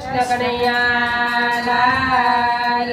કૃષ્ણ કનૈયા લાલ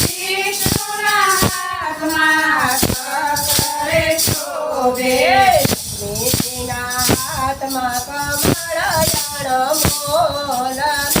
માં કમળ મોલા.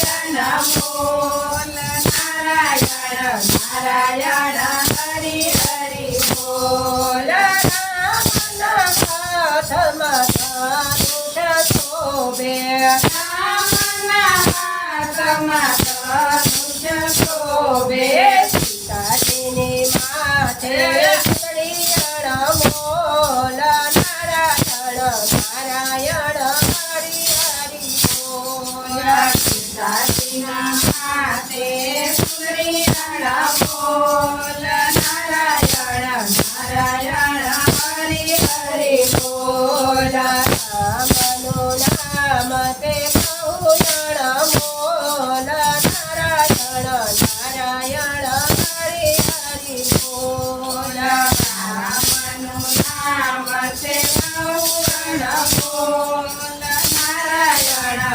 નમો નારાયણ નારાયણ હરિ હરિ બોલ ધર્મ શોભે શોભે સીતાજીની માથે હરિયણ બોલ નારાયણ નારાયણ હરિ હરિ બોલ. નારાયણ નારાયણ હરે હરે બોલા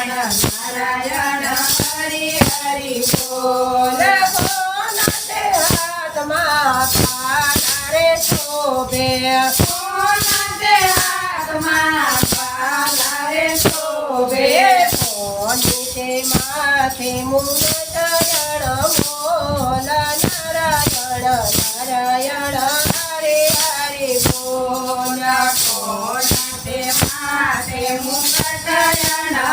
નારાયણ નારાયણ હરિ હરિ બોલ બોલ તે હાથમાં પાડારે શોભે બોલ તે હાથમાં પાડારે શોભે પોતે માથે મુંગતયણ બોલ નારાયણ નારાયણ હરે હરે બોલ બોલ તે માથે મુંગ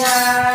呀、啊。